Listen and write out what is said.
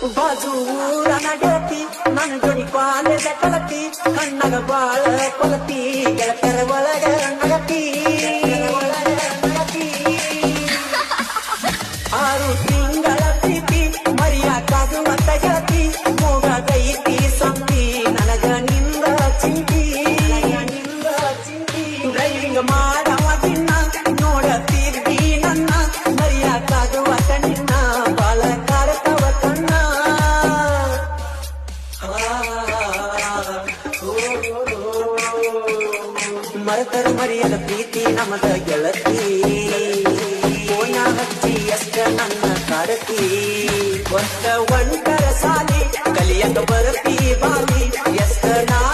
ಬಾಜು ಊರನ ಗೆಳತಿ ನನ್ನ ಜೋಡಿ ಕಾಲೇಜ ಕಲತಿ ಕಣ್ಣಗ ಬಾಳ ಕೊಲತಿ ಗೆಳತರ ಒಳಗ ನಗತಿ ಆರು ತಿಂಗಳ ಪ್ರೀತಿ ಮರಿಯಾಕಾಗುವಂತ ಗೆಳತಿ ಮೂಗದೈತಿ ಸಂತಿ ನನಗ ನಿಂದ ಚಿಂತಿ ನಿಂದ ಚಿಂತಿ ಡ್ರೈವಿಂಗ್ ಮಾಡವ ಮರೆತರ ಮರೆಯದ ಪ್ರೀತಿ ನಮದ ಗೆಳತಿ. ಹಚ್ಚಿ ನನ್ನ ಒಂದ ಒಂಟರ ಸಾಲಿ, ಕಲಿಯಕ ಬರತಿ ಬಾಲಿ ಎಷ್ಟ ನಾ